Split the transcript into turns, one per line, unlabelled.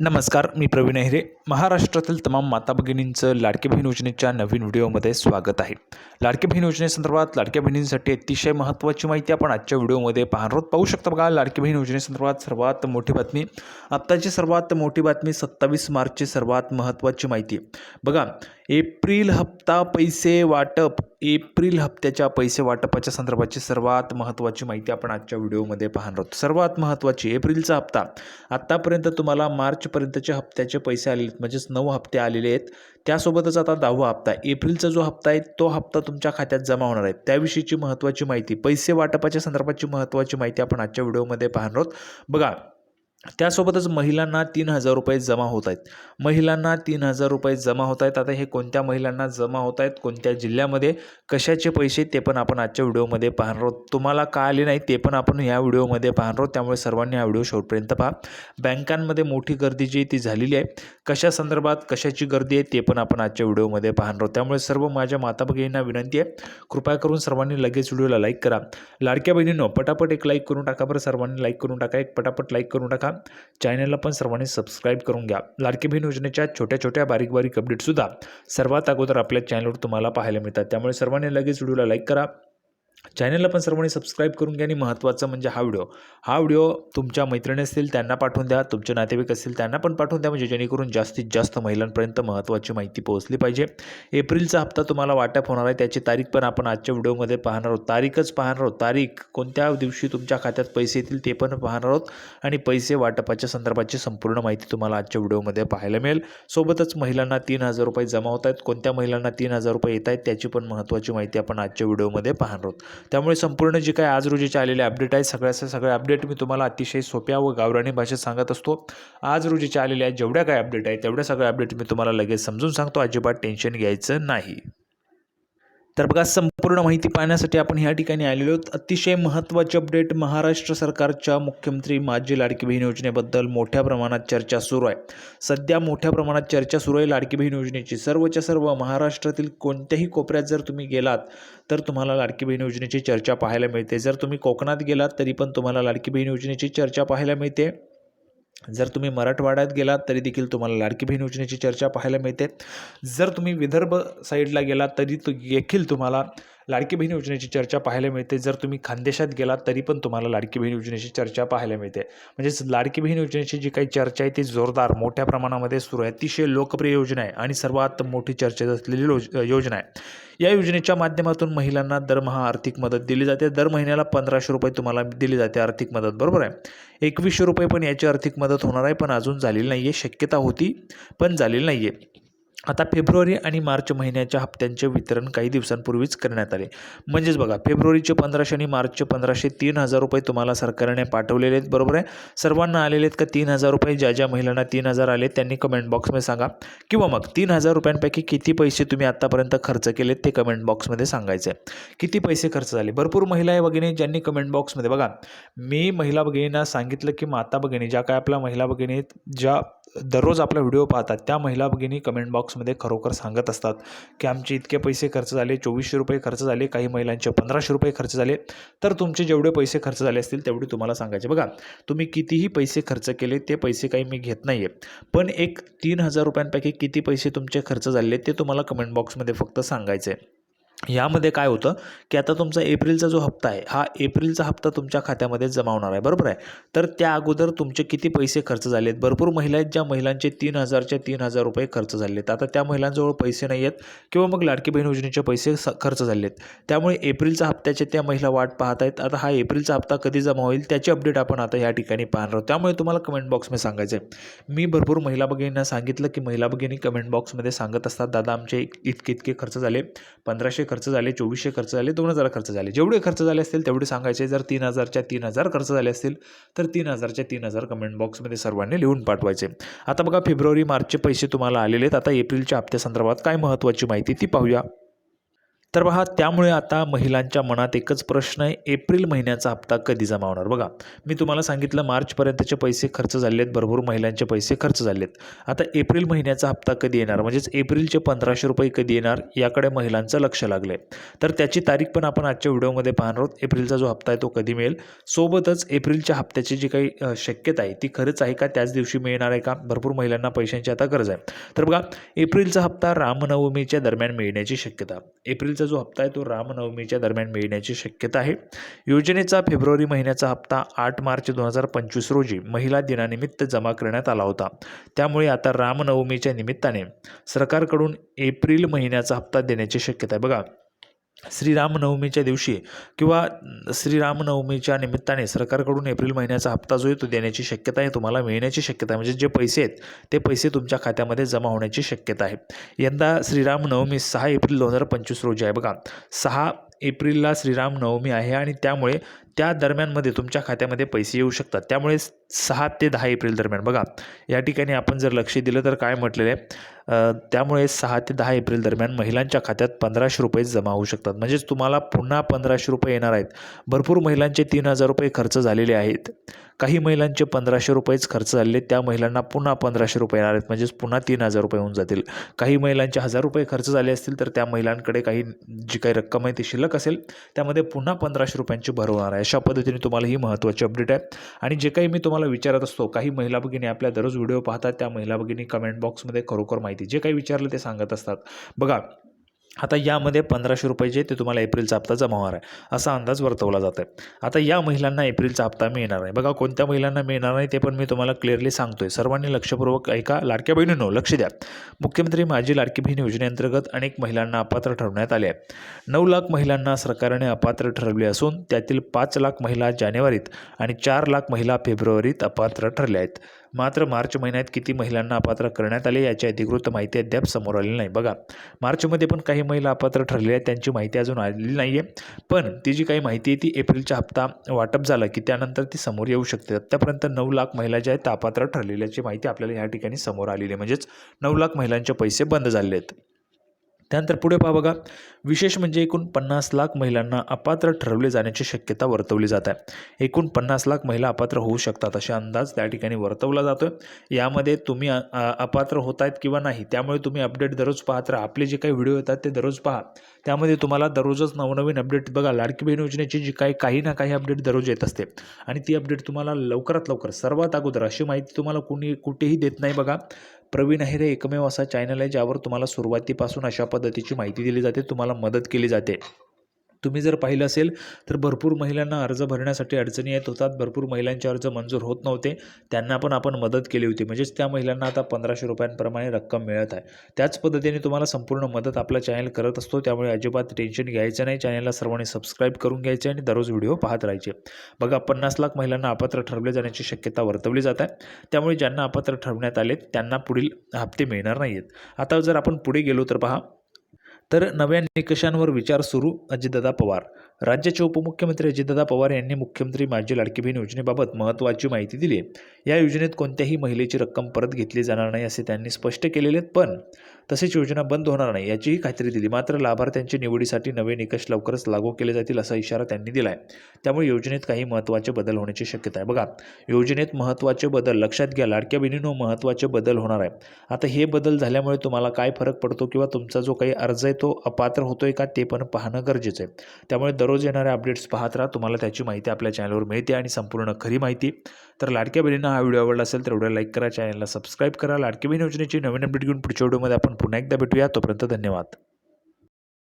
नमस्कार मी प्रवीण अहिरे महाराष्ट्रातील तमाम माता भगिनींचं लाडकी बहीण योजनेच्या नवीन व्हिडिओमध्ये स्वागत आहे. लाडकी बहीण योजनेसंदर्भात लाडक्या बहिणींसाठी अतिशय महत्त्वाची माहिती आपण आजच्या व्हिडिओमध्ये पाहणार आहोत. पाहू शकता बघा लाडकी बहीण योजनेसंदर्भात सर्वात मोठी बातमी. आत्ताची सर्वात मोठी बातमी सत्तावीस मार्चची सर्वात महत्त्वाची माहिती. बघा एप्रिल हप्ता पैसे वाटप. एप्रिल हप्त्याच्या पैसे वाटपाच्या संदर्भाची सर्वात महत्त्वाची माहिती आपण आजच्या व्हिडिओमध्ये पाहणार आहोत. सर्वात महत्त्वाची एप्रिलचा हप्ता. आत्तापर्यंत तुम्हाला मार्चपर्यंतचे हप्त्याचे पैसे आलेले आहेत. म्हणजेच नऊ हप्ते आलेले आहेत. त्यासोबतच आता दहावा हप्ता एप्रिलचा जो हप्ता आहे तो हप्ता तुमच्या खात्यात जमा होणार आहे. त्याविषयीची महत्त्वाची माहिती पैसे वाटपाच्या संदर्भाची महत्त्वाची माहिती आपण आजच्या व्हिडिओमध्ये पाहणार आहोत. बघा त्यासोबतच महिलांना तीन हजार रुपये जमा होत आहेत. महिलांना तीन हजार रुपये जमा होत आहेत. आता हे कोणत्या महिलांना जमा होत आहेत? कोणत्या जिल्ह्यामध्ये? कशाचे पैसे? ते पण आपण आजच्या व्हिडिओमध्ये पाहणार आहोत. तुम्हाला का आले नाही? ते पण आपण या व्हिडिओमध्ये पाहणार आहोत. त्यामुळे सर्वांनी हा व्हिडिओ शेवटपर्यंत पहा. बँकांमध्ये मोठी गर्दी जी ती झालेली आहे. कशा संदर्भात कशाची गर्दी आहे ते पण आपण आजच्या व्हिडिओमध्ये पाहणार आहोत. त्यामुळे सर्व माझ्या माता भगिनींना विनंती आहे. कृपया करून सर्वांनी लगेच व्हिडिओला लाईक करा. लाडक्या बहिणींनो पटापट एक लाईक करून टाका बरं. सर्वांनी लाईक करून टाका. एक पटापट लाईक करून टाका. चॅनलला पण सर्वांनी सबस्क्राईब करून घ्या. लाडकी बहीण योजनेच्या छोट्या छोट्या बारीक बारीक अपडेटसुद्धा सर्वात अगोदर आपल्या चॅनलवर तुम्हाला पाहायला मिळतात. त्यामुळे सर्वांनी लगेच व्हिडिओला लाईक करा. चॅनलला पण सर्वांनी सबस्क्राईब करून घ्या आणि महत्त्वाचं म्हणजे हा व्हिडिओ हा व्हिडिओ तुमच्या मैत्रिणी असतील त्यांना पाठवून द्या. तुमचे नातेवाईक असतील त्यांना पण पाठवून द्या. म्हणजे जेणेकरून जास्तीत जास्त महिलांपर्यंत महत्त्वाची माहिती पोहोचली पाहिजे. एप्रिलचा हप्ता तुम्हाला वाटप होणार आहे. त्याची तारीख पण आपण आजच्या व्हिडिओमध्ये पाहणार आहोत. तारीखच पाहणार आहोत. तारीख कोणत्या दिवशी तुमच्या खात्यात पैसे येतील ते पण पाहणार आहोत. आणि पैसे वाटपाच्या संदर्भाची संपूर्ण माहिती तुम्हाला आजच्या व्हिडिओमध्ये पाहायला मिळेल. सोबतच महिलांना तीन हजार रुपये जमा होत आहेत. कोणत्या महिलांना तीन हजार रुपये येत आहेत त्याची पण महत्त्वाची माहिती आपण आजच्या व्हिडिओमध्ये पाहणार आहोत. त्यामुळे संपूर्ण जे काही आज रोजीचे आलेले अपडेट आहेत सगळ्याचे सगळे अपडेट मी तुम्हाला अतिशय सोप्या व गावराणी भाषेत सांगत असतो. आज रोजीच्या आलेल्या जेवढ्या काही अपडेट आहेत तेवढ्या सगळ्या अपडेट मी तुम्हाला लगेच समजून सांगतो. अजिबात टेन्शन घ्यायचं नाही. तर बघा संपूर्ण माहिती पाहण्यासाठी आपण ह्या ठिकाणी आलेलो आहोत. अतिशय महत्त्वाचे अपडेट महाराष्ट्र सरकारच्या मुख्यमंत्री माझी लाडकी बहीण योजनेबद्दल मोठ्या प्रमाणात चर्चा सुरू आहे. सध्या मोठ्या प्रमाणात चर्चा सुरू आहे लाडकी बहीण योजनेची. सर्वच्या सर्व महाराष्ट्रातील कोणत्याही कोपऱ्यात जर तुम्ही गेलात तर तुम्हाला लाडकी बहीण योजनेची चर्चा पाहायला मिळते. जर तुम्ही कोकणात गेलात तरी पण तुम्हाला लाडकी बहीण योजनेची चर्चा पाहायला मिळते. जर तुम्ही मराठवाड्यात गेलात तरी देखील तुम्हाला लाडकी बहीण योजनेची चर्चा पाहायला मिळते. जर तुम्ही विदर्भ साईडला गेलात तरी तो देखील तुम्हाला लाडकी बहीण योजनेची चर्चा पाहायला मिळते. जर तुम्ही खानदेशात गेलात तरी पण तुम्हाला लाडकी बहीण योजनेची चर्चा पाहायला मिळते. म्हणजेच लाडकी बहीण योजनेची जी काही चर्चा आहे ती जोरदार मोठ्या प्रमाणामध्ये सुरू आहे. अतिशय लोकप्रिय योजना आहे आणि सर्वात मोठी चर्चेत असलेली योजना आहे. या योजनेच्या माध्यमातून महिलांना दरमहा आर्थिक मदत दिली जाते. दर महिन्याला पंधराशे रुपये तुम्हाला दिली जाते आर्थिक मदत बरोबर आहे? एकवीसशे रुपये पण याची आर्थिक मदत होणार आहे पण अजून झालेली नाही आहे शक्यता होती पण झालेली नाही आहे आता फेब्रुवारी आणि मार्च महिन्याच्या हप्त्यांचे वितरण काही दिवसांपूर्वीच करण्यात आले. म्हणजेच बघा फेब्रुवारीचे पंधराशे आणि मार्चचे पंधराशे तीन हजार रुपये तुम्हाला सरकारने पाठवलेले आहेत बरोबर आहे? सर्वांना आलेले आहेत का तीन हजार रुपये? ज्या ज्या महिलांना तीन हजार आले त्यांनी कमेंट बॉक्समध्ये सांगा. किंवा मग तीन हजार रुपयांपैकी किती पैसे तुम्ही आत्तापर्यंत खर्च केलेत ते कमेंट बॉक्समध्ये सांगायचं आहे किती पैसे खर्च झाले? भरपूर महिला आहे भगिनी ज्यांनी कमेंट बॉक्समध्ये बघा मी महिला भगिनींना सांगितलं की माता भगिनी ज्या काय आपल्या महिला भगिनी ज्या दररोज आपला व्हिडिओ पाहतात त्या महिला भगिनी कमेंट बॉक्समध्ये खरोखर सांगत असतात की आमचे इतके पैसे खर्च झाले चोवीसशे रुपये खर्च झाले काही महिलांचे पंधराशे रुपये खर्च झाले तर तुमचे जेवढे पैसे खर्च झाले असतील तेवढे तुम्हाला सांगायचे. बघा तुम्ही कितीही पैसे खर्च केले ते पैसे काही मी घेत नाही आहे पण एक तीन हजार रुपयांपैकी किती पैसे तुमचे खर्च झाले ते तुम्हाला कमेंट बॉक्समध्ये फक्त सांगायचे आहे यामध्ये काय होतं की आता तुमचा एप्रिलचा जो हप्ता आहे हा एप्रिलचा हप्ता तुमच्या खात्यामध्ये जमा होणार आहे बरोबर आहे? तर त्या अगोदर तुमचे किती पैसे खर्च झाले आहेत? भरपूर महिला आहेत ज्या महिलांचे तीन हजारचे तीन हजार रुपये खर्च झाले आहेत. आता त्या महिलांजवळ पैसे नाही आहेत किंवा मग लाडकी बहीण योजनेचे पैसे स खर्च झाले आहेत त्यामुळे एप्रिलचा हप्त्याचे त्या महिला वाट पाहत आहेत. आता हा एप्रिलचा हप्ता कधी जमा होईल त्याची अपडेट आपण आता या ठिकाणी पाहणार आहोत. त्यामुळे तुम्हाला कमेंट बॉक्समध्ये सांगायचं आहे मी भरपूर महिला भगिनींना सांगितलं की महिला भगिनी कमेंट बॉक्समध्ये सांगत असतात दादा आमचे इतके इतके खर्च झाले पंधराशे खर्च झाले चोवीसशे खर्च झाले दोन हजार खर्च झाले. जेवढे खर्च झाले असतील तेवढे सांगायचे जर तीन हजारच्या तीन हजार खर्च झाले असतील तर तीन हजारच्या तीन हजार कमेंट बॉक्समध्ये सर्वांनी लिहून पाठवायचे. आता बघा फेब्रुवारी मार्चचे पैसे तुम्हाला आलेले आहेत. आता एप्रिलच्या हप्त्यासंदर्भात काय महत्त्वाची माहिती ती पाहूया. तर पहा त्यामुळे आता महिलांच्या मनात एकच प्रश्न आहे एप्रिल महिन्याचा हप्ता कधी जमा होणार बघा मी तुम्हाला सांगितलं मार्चपर्यंतचे पैसे खर्च झाले आहेत भरपूर महिलांचे पैसे खर्च झाले आहेत. आता एप्रिल महिन्याचा हप्ता कधी येणार? म्हणजेच एप्रिलचे पंधराशे रुपये कधी येणार याकडे महिलांचं लक्ष लागलं आहे तर त्याची तारीख पण आपण आजच्या व्हिडिओमध्ये पाहणार आहोत. एप्रिलचा जो हप्ता आहे तो कधी मिळेल? सोबतच एप्रिलच्या हप्त्याची जी काही शक्यता आहे ती खरंच आहे का? त्याच दिवशी मिळणार आहे का? भरपूर महिलांना पैशांची आता गरज आहे. तर बघा एप्रिलचा हप्ता रामनवमीच्या दरम्यान मिळण्याची शक्यता. एप्रिल एप्रिलचा जो हप्ता आहे तो रामनवमीच्या दरम्यान मिळण्याची शक्यता आहे. योजनेचा फेब्रुवारी महिन्याचा हप्ता आठ मार्च दोन हजार पंचवीस रोजी महिला दिनानिमित्त जमा करण्यात आला होता. त्यामुळे आता रामनवमीच्या निमित्ताने सरकारकडून एप्रिल महिन्याचा हप्ता देण्याची शक्यता आहे. बघा श्रीरामनवमीच्या दिवशी किंवा श्रीरामनवमीच्या निमित्ताने सरकारकडून एप्रिल महिन्याचा हप्ता जो आहे तो देण्याची शक्यता आहे तुम्हाला मिळण्याची शक्यता आहे. म्हणजे जे पैसे आहेत ते पैसे तुमच्या खात्यामध्ये जमा होण्याची शक्यता आहे. यंदा श्रीरामनवमी सहा एप्रिल दोन हजार पंचवीस रोजी आहे. बघा सहा एप्रिलला श्रीरामनवमी आहे आणि त्यामुळे त्या दरम्यानमध्ये तुमच्या खात्यामध्ये पैसे येऊ शकतात. त्यामुळे सहा ते दहा एप्रिल दरम्यान. बघा या ठिकाणी आपण जर लक्ष दिलं तर काय म्हटलेलं आहे? त्यामुळे सहा ते दहा एप्रिल दरम्यान महिलांच्या खात्यात पंधराशे रुपये जमा होऊ शकतात. म्हणजेच तुम्हाला पुन्हा पंधराशे रुपये येणार आहेत. भरपूर महिलांचे तीन हजार रुपये खर्च झालेले आहेत. काही महिलांचे पंधराशे रुपयेच खर्च झालेले त्या महिलांना पुन्हा पंधराशे रुपये येणार आहेत. म्हणजेच पुन्हा तीन हजार रुपये होऊन जातील. काही महिलांचे हजार रुपये खर्च झाले असतील तर त्या महिलांकडे काही जी काही रक्कम आहे ती शिल्लक असेल त्यामध्ये पुन्हा पंधराशे रुपयांची भर होणार आहे. अशा पद्धतीने तुम्हाला ही महत्त्वाची अपडेट आहे. आणि जे काही मी तुम्हाला विचारत असतो काही महिला भगिनी आपल्या दररोज व्हिडिओ पाहतात त्या महिला भगिनी कमेंट बॉक्समध्ये खरोखर माहिती जे काही विचारलं ते सांगत असतात. बघा आता यामध्ये पंधराशे रुपये जे ते तुम्हाला एप्रिलचा हप्ता जमा होणार आहे. असा अंदाज वर्तवला जात आहे आता या महिलांना एप्रिलचा हप्ता मिळणार आहे बघा कोणत्या महिलांना मिळणार नाही ते पण मी तुम्हाला क्लिअरली सांगतो आहे सर्वांनी लक्षपूर्वक ऐका. लाडक्या बहिणींनो लक्ष द्या. मुख्यमंत्री माझी लाडकी बहीण योजनेअंतर्गत अनेक महिलांना अपात्र ठरवण्यात आले आहे नऊ लाख महिलांना सरकारने अपात्र ठरवले असून त्यातील पाच लाख महिला जानेवारीत आणि चार लाख महिला फेब्रुवारीत अपात्र ठरल्या आहेत. मात्र मार्च महिन्यात किती महिलांना अपात्र करण्यात आले याची अधिकृत माहिती अद्याप समोर आलेली नाही. बघा मार्चमध्ये पण काही महिला अपात्र ठरलेल्या आहेत त्यांची माहिती अजून आलेली नाही आहे पण ती जी काही माहिती आहे ती एप्रिलचा हप्ता वाटप झाला की त्यानंतर ती समोर येऊ शकते. आत्तापर्यंत नऊ लाख महिला ज्या आहेत अपात्र ठरलेल्याची माहिती आपल्याला या ठिकाणी समोर आलेली आहे. म्हणजेच नऊ लाख महिलांचे पैसे बंद झाले आहेत. त्यानंतर पुढे पहा बघा. विशेष म्हणजे एकूण पन्नास लाख महिलांना अपात्र ठरवले जाण्याची शक्यता वर्तवली जात आहे. एकूण पन्नास लाख महिला अपात्र होऊ शकतात असे अंदाज त्या ठिकाणी वर्तवला जातो यामध्ये तुम्ही अपात्र होत आहेत किंवा नाही त्यामुळे तुम्ही अपडेट दररोज पाहत राहा. आपले जे काही व्हिडिओ येतात ते दररोज पहा. त्यामध्ये तुम्हाला दररोजच नवनवीन अपडेट बघा. लाडकी बहीण योजनेची जी काही काही ना काही अपडेट दररोज येत असते. आणि ती अपडेट तुम्हाला लवकरात लवकर सर्वात अगोदर अशी माहिती तुम्हाला कुणी कुठेही देत नाही बघा. प्रवीण अहिरे एकमेव असा चॅनल आहे ज्यावर तुम्हाला सुरुवातीपासून अशा पद्धतीची माहिती दिली जाते तुम्हाला मदत केली जाते. तुम्ही जर पाहिलं असेल तर भरपूर महिलांना अर्ज भरण्यासाठी अडचणी येत होतात. भरपूर महिलांचे अर्ज मंजूर होत नव्हते. त्यांना पण आपण मदत केली होती. म्हणजेच त्या महिलांना आता पंधराशे रुपयांप्रमाणे रक्कम मिळत आहे. त्याच पद्धतीने तुम्हाला संपूर्ण मदत आपला चॅनल करत असतो. त्यामुळे अजिबात टेन्शन घ्यायचं नाही. चॅनलला सर्वांनी सबस्क्राईब करून घ्यायचे आणि दररोज व्हिडिओ पाहत राहायचे. बघा पन्नास लाख महिलांना अपात्र ठरवले जाण्याची शक्यता वर्तवली जात आहे. त्यामुळे ज्यांना अपात्र ठरवण्यात आले त्यांना पुढील हप्ते मिळणार नाही आहेत आता जर आपण पुढे गेलो तर पहा तर नव्या निकषांवर विचार सुरू अजितदादा पवार. राज्याचे उपमुख्यमंत्री अजितदादा पवार यांनी मुख्यमंत्री माझी लाडकी बहीण योजनेबाबत महत्त्वाची माहिती दिली या योजनेत कोणत्याही महिलेची रक्कम परत घेतली जाणार नाही असे त्यांनी स्पष्ट केलेले आहेत पण तसेच योजना बंद होणार नाही याचीही खात्री दिली. मात्र लाभार्थ्यांच्या निवडीसाठी नवे निकष लवकरच लागू केले जातील असा इशारा त्यांनी दिला आहे त्यामुळे योजनेत काही महत्त्वाचे बदल होण्याची शक्यता आहे. बघा योजनेत महत्त्वाचे बदल लक्षात घ्या. लाडक्या बहिणीनो महत्त्वाचे बदल होणार आहे. आता हे बदल झाल्यामुळे तुम्हाला काय फरक पडतो किंवा तुमचा जो काही अर्ज आहे तो अपात्र होतोय का ते पण पाहणं गरजेचं आहे. त्यामुळे दररोज येणाऱ्या अपडेट्स पाहत राहा. तुम्हाला त्याची माहिती आपल्या चॅनलवर मिळते आणि संपूर्ण खरी माहिती तर लाडक्या बहिणींना हा व्हिडिओ आवडला असेल तर व्हिडिओ लाईक करा चॅनलला सबस्क्राईब करा. लाडकी बहीण योजनेची नवीन अपडेट घेऊन पुढच्या व्हिडिओमध्ये आपण पुन्हा एकदा भेटूया. तोपर्यंत धन्यवाद.